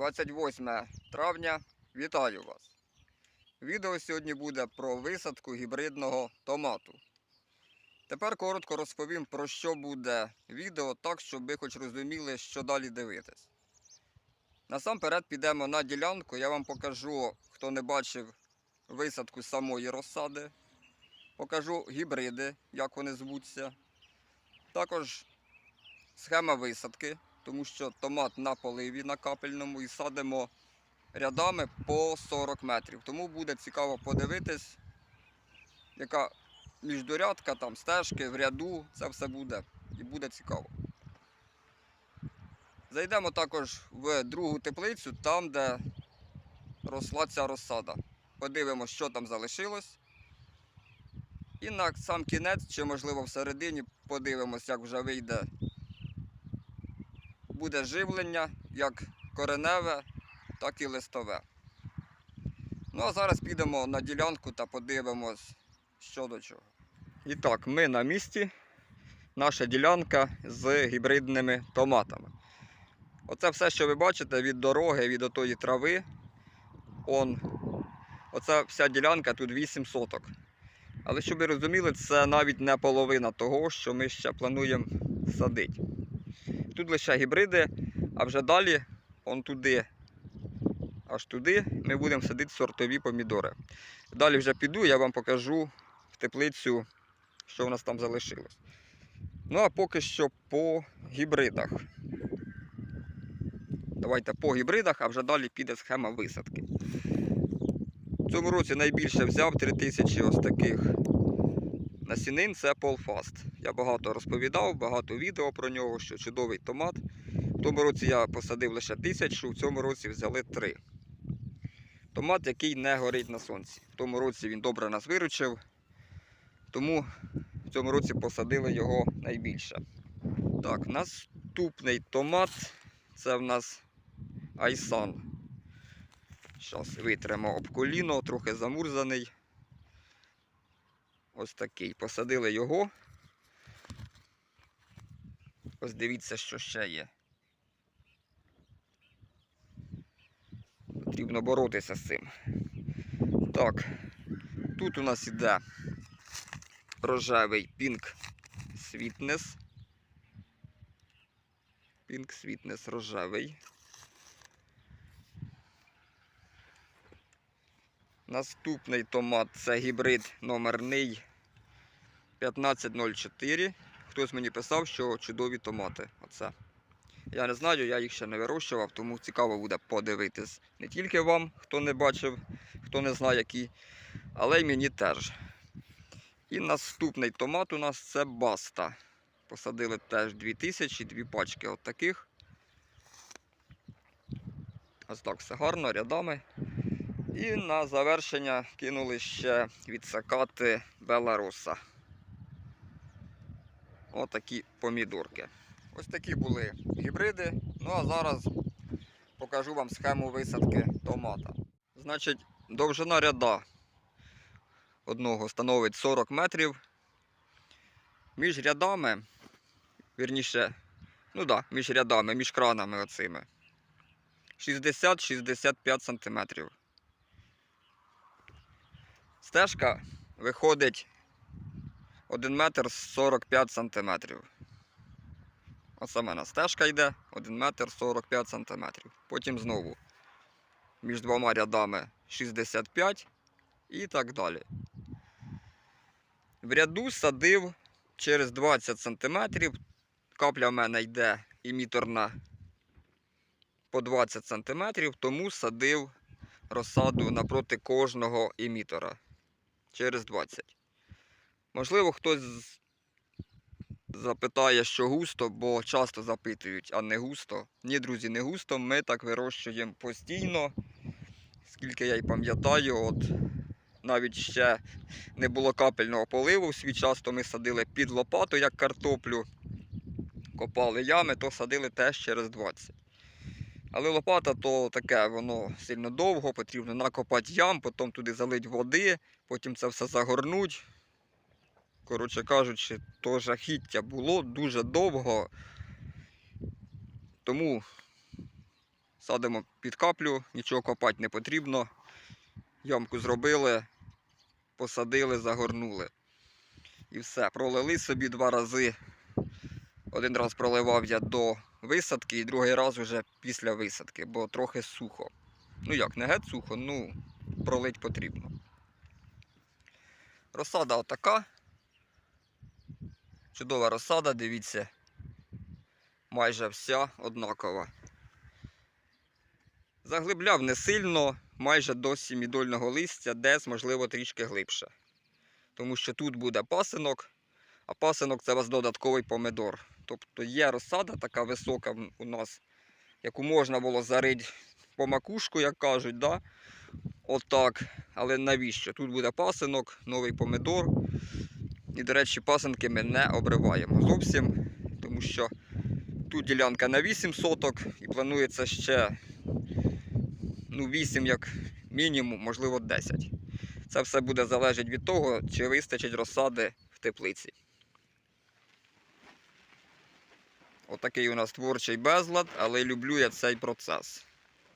28 травня. Вітаю вас! Відео сьогодні буде про висадку гібридного томату. Тепер коротко розповім про що буде відео, так, щоб ви хоч розуміли, що далі дивитись. Насамперед підемо на ділянку, я вам покажу, хто не бачив висадку самої розсади. Покажу гібриди, як вони звуться. Також схема висадки, тому що томат на поливі на капельному і садимо рядами по 40 метрів. Тому буде цікаво подивитись, яка міждурядка, там стежки в ряду, це все буде і буде цікаво. Зайдемо також в другу теплицю, там, де росла ця розсада. Подивимося, що там залишилось. І на сам кінець, чи можливо всередині, подивимось, як вже вийде. Буде живлення як кореневе, так і листове. Ну а зараз підемо на ділянку та подивимось, що до чого. І так, ми на місці. Наша ділянка з гібридними томатами. Оце все, що ви бачите від дороги, від отої трави. Он. Оця вся ділянка тут 8 соток. Але щоб ви розуміли, це навіть не половина того, що ми ще плануємо садити. Тут лише гібриди, а вже далі, он туди, аж туди, ми будемо садити сортові помідори. Далі вже піду, я вам покажу в теплицю, що в нас там залишилось. Ну а поки що по гібридах. Давайте по гібридах, а вже далі піде схема висадки. В цьому році найбільше взяв 3000 ось таких насінин це Полфаст. Я багато розповідав, багато відео про нього, що чудовий томат. В тому році я посадив лише тисячу, в цьому році взяли три. Томат, який не горить на сонці. В тому році він добре нас виручив, тому в цьому році посадили його найбільше. Так, наступний томат це в нас Айсан. Зараз витримо об коліно, трохи замурзаний. Ось такий. Посадили його. Ось дивіться, що ще є. Потрібно боротися з цим. Так, тут у нас іде рожевий Pink Sweetness. Sweetness рожевий. Наступний томат це гібрид номерний 1504. Хтось мені писав, що чудові томати. Оце. Я не знаю, я їх ще не вирощував, тому цікаво буде подивитись не тільки вам, хто не бачив, хто не знає які, але й мені теж. І наступний томат у нас це баста. Посадили теж 2000, дві пачки от таких. Ось так все гарно, рядами. І на завершення кинули ще відсакати Беларуса. Отакі помідорки. Ось такі були гібриди. Ну а зараз покажу вам схему висадки томата. Значить, довжина ряда одного становить 40 метрів. Між рядами, вірніше, ну да, між рядами, між кранами оцими. 60-65 сантиметрів. Стежка виходить 1 метр 45 сантиметрів. Ось саме на стежка йде 1 метр 45 сантиметрів. Потім знову між двома рядами 65 і так далі. В ряду садив через 20 сантиметрів. Капля в мене йде іміторна по 20 сантиметрів, тому садив розсаду напроти кожного імітора через 20. Можливо, хтось запитає, що густо, бо часто запитують, а не густо. Ні, друзі, не густо. Ми так вирощуємо постійно. Скільки я й пам'ятаю, от навіть ще не було капельного поливу свій час, то ми садили під лопату, як картоплю, копали ями, то садили теж через 20. Але лопата то таке, воно сильно довго, потрібно накопати ям, потім туди залить води, потім це все загорнуть. Коротше кажучи, то жахіття було дуже довго. Тому Садимо під каплю, нічого копати не потрібно. Ямку зробили, посадили, загорнули. І все. Пролили собі два рази. Один раз проливав я до висадки, і другий раз вже після висадки, бо трохи сухо. Ну як, не геть сухо, ну пролить потрібно. Розсада отака. Чудова розсада, дивіться. Майже вся однакова. Заглибляв не сильно, майже до сімідольного листя, десь, можливо, трішки глибше. Тому що тут буде пасинок, а пасинок це у вас додатковий помидор. Тобто є розсада така висока у нас, яку можна було зарити по макушку, як кажуть, да? отак. Але навіщо? Тут буде пасинок, новий помидор. І, до речі, пасинки ми не обриваємо зовсім, тому що тут ділянка на 8 соток і планується ще ну, 8 як мінімум, можливо 10. Це все буде залежати від того, чи вистачить розсади в теплиці. Отакий у нас творчий безлад, але люблю я цей процес.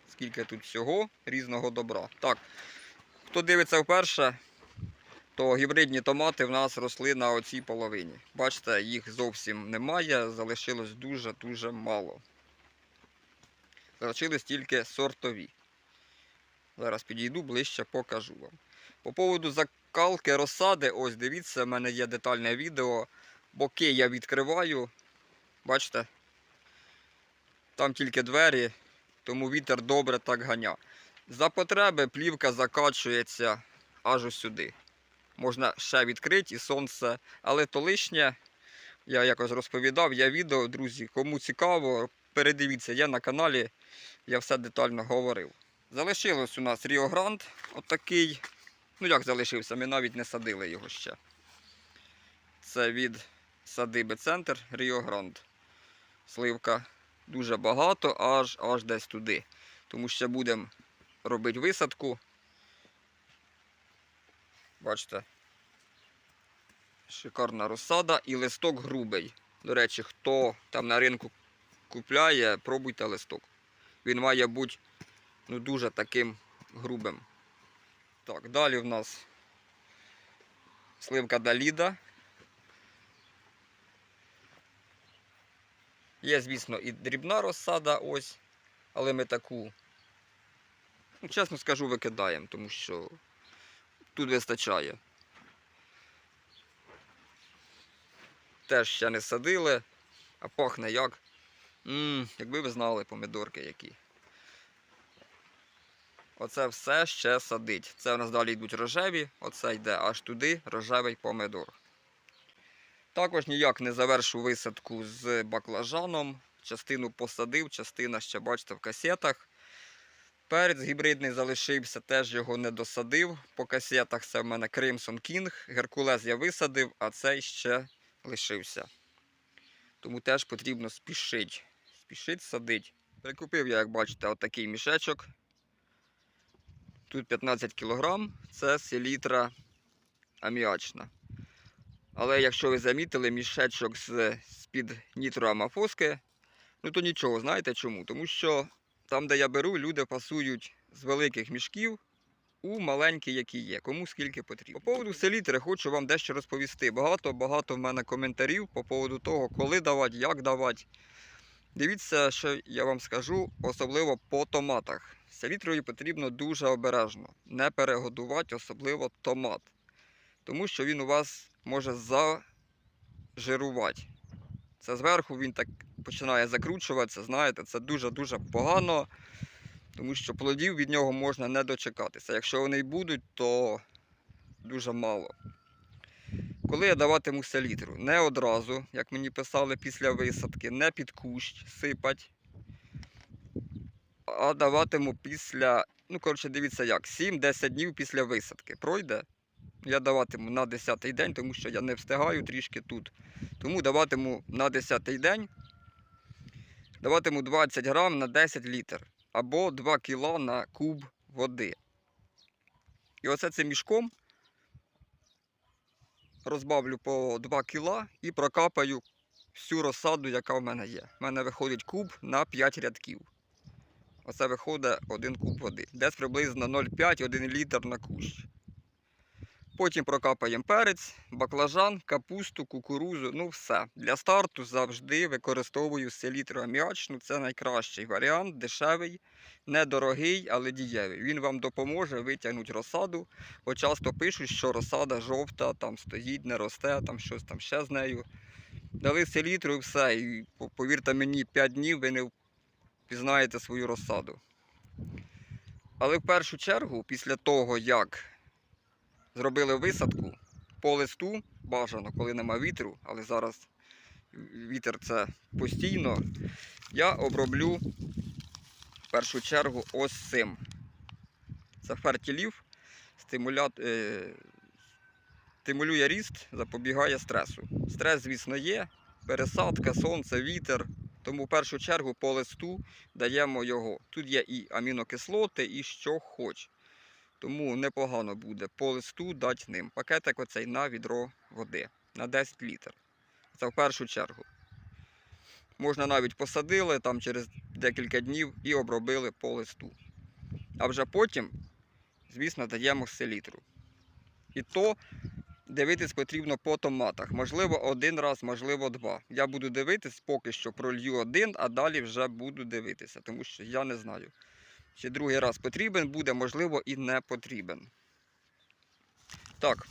Скільки тут всього різного добра. Так, хто дивиться вперше, то гібридні томати в нас росли на оцій половині. Бачите, їх зовсім немає, залишилось дуже-дуже мало. Залишились тільки сортові. Зараз підійду ближче, покажу вам. По поводу закалки розсади, ось дивіться, в мене є детальне відео. Боки я відкриваю. Бачите? Там тільки двері, тому вітер добре так ганя. За потреби плівка закачується аж ось сюди. Можна ще відкрити і сонце, але то лишнє. Я якось розповідав, є відео, друзі. Кому цікаво, передивіться, є на каналі, я все детально говорив. Залишилось у нас Ріо Гранд, отакий. Ну як залишився, ми навіть не садили його ще. Це від садиби центр Ріо Гранд. Сливка дуже багато, аж аж десь туди. Тому що будемо робити висадку. Бачите, шикарна розсада і листок грубий. До речі, хто там на ринку купляє, пробуйте листок. Він має бути ну, дуже таким грубим. Так, далі в нас сливка Даліда. Є, звісно, і дрібна розсада ось, але ми таку, ну, чесно скажу, викидаємо, тому що тут вистачає. Теж ще не садили, а пахне як. Ммм, якби ви знали помидорки які. Оце все ще садить. Це у нас далі йдуть рожеві, оце йде аж туди рожевий помидор. Також ніяк не завершу висадку з баклажаном. Частину посадив, частина ще, бачите, в касетах. Перець гібридний залишився, теж його не досадив. По касетах це в мене Crimson King. Геркулес я висадив, а цей ще лишився. Тому теж потрібно спішити. Спішить садити. Прикупив я, як бачите, отакий мішечок. Тут 15 кг, це селітра аміачна. Але якщо ви замітили мішечок з-під нітроамофоски, ну то нічого, знаєте чому? Тому що там, де я беру, люди пасують з великих мішків у маленькі, які є, кому скільки потрібно. По поводу селітри хочу вам дещо розповісти. Багато-багато в мене коментарів по поводу того, коли давати, як давати. Дивіться, що я вам скажу, особливо по томатах. Селітрою потрібно дуже обережно, не перегодувати, особливо томат. Тому що він у вас може зажирувати. Це зверху він так починає закручуватися, знаєте, це дуже-дуже погано, тому що плодів від нього можна не дочекатися. Якщо вони й будуть, то дуже мало. Коли я даватиму селітру, не одразу, як мені писали після висадки, не під кущ сипать, а даватиму після, ну коротше, дивіться як, 7-10 днів після висадки. Пройде. Я даватиму на 10-й день, тому що я не встигаю трішки тут. Тому даватиму на 10-й день, даватиму 20 грам на 10 літр або 2 кіла на куб води. І оце цим мішком розбавлю по 2 кіла і прокапаю всю розсаду, яка в мене є. У мене виходить куб на 5 рядків. Оце виходить 1 куб води. Десь приблизно 0,5-1 літр на кущ. Потім прокапаємо перець, баклажан, капусту, кукурузу, ну все. Для старту завжди використовую селітру аміачну. Це найкращий варіант, дешевий, недорогий, але дієвий. Він вам допоможе витягнути розсаду, бо часто пишуть, що розсада жовта, там стоїть, не росте, там щось там ще з нею. Дали селітру і все. І повірте мені, 5 днів ви не впізнаєте свою розсаду. Але в першу чергу, після того, як зробили висадку по листу, бажано, коли нема вітру, але зараз вітер це постійно, я оброблю в першу чергу ось цим. Це фертілів, е, стимулює ріст, запобігає стресу. Стрес, звісно, є, пересадка, сонце, вітер. Тому в першу чергу по листу даємо його. Тут є і амінокислоти, і що хоч. Тому непогано буде по листу дати ним. Пакетик оцей на відро води на 10 літр. Це в першу чергу. Можна навіть посадили там через декілька днів і обробили по листу. А вже потім, звісно, даємо селітру. І то дивитись потрібно по томатах. Можливо, один раз, можливо, два. Я буду дивитись, поки що пролью один, а далі вже буду дивитися, тому що я не знаю. Чи другий раз потрібен буде, можливо, і не потрібен. Так,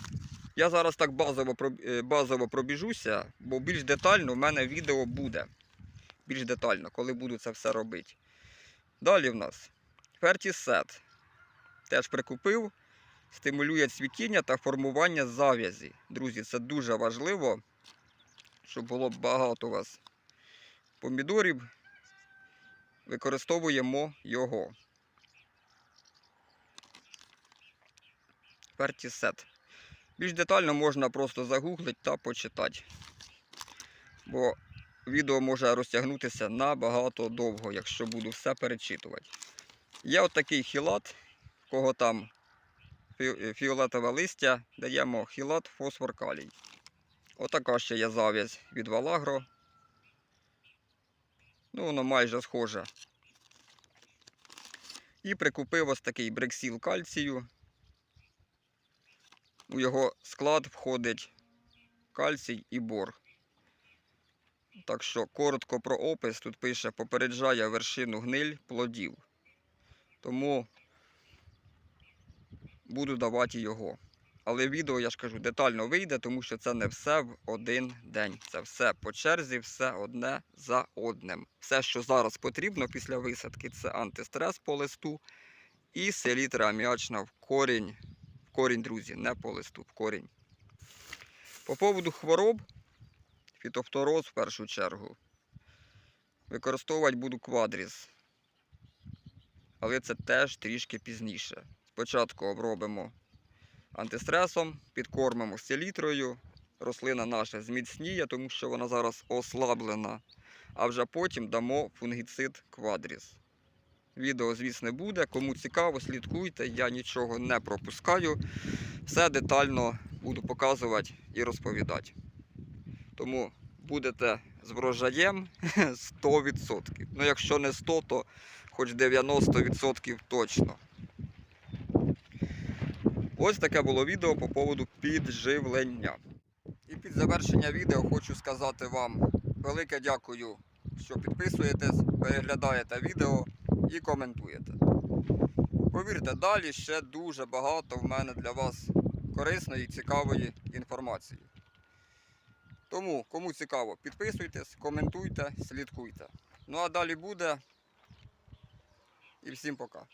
я зараз так базово, е, базово пробіжуся, бо більш детально в мене відео буде. Більш детально, коли буду це все робити. Далі в нас фертісет. Теж прикупив, стимулює цвітіння та формування зав'язі. Друзі, це дуже важливо, щоб було багато у вас помідорів. Використовуємо його. Фертісет. Більш детально можна просто загуглити та почитати. Бо відео може розтягнутися набагато довго, якщо буду все перечитувати. Є отакий хілат, кого там фіолетове листя, даємо хілат фосфор калій. Отака ще є зав'язь від Валагро. Ну, воно майже схоже. І прикупив ось такий брексіл кальцію. У його склад входить кальцій і бор. Так що коротко про опис тут пише попереджає вершину гниль плодів. Тому буду давати його. Але відео, я ж кажу, детально вийде, тому що це не все в один день. Це все по черзі, все одне за одним. Все, що зараз потрібно після висадки, це антистрес по листу і селітра аміачна в корінь. Корінь, друзі, не по корінь. По поводу хвороб, фітофтороз в першу чергу. Використовувати буду квадріс. Але це теж трішки пізніше. Спочатку обробимо антистресом, підкормимо селітрою. Рослина наша зміцніє, тому що вона зараз ослаблена. А вже потім дамо фунгіцид квадріс. Відео, звісно, буде. Кому цікаво, слідкуйте, я нічого не пропускаю. Все детально буду показувати і розповідати. Тому будете з врожаєм 100%. Ну, якщо не 100, то хоч 90% точно. Ось таке було відео по поводу підживлення. І під завершення відео хочу сказати вам велике дякую, що підписуєтесь, переглядаєте відео і коментуєте. Повірте, далі ще дуже багато в мене для вас корисної і цікавої інформації. Тому, кому цікаво, підписуйтесь, коментуйте, слідкуйте. Ну а далі буде. І всім пока.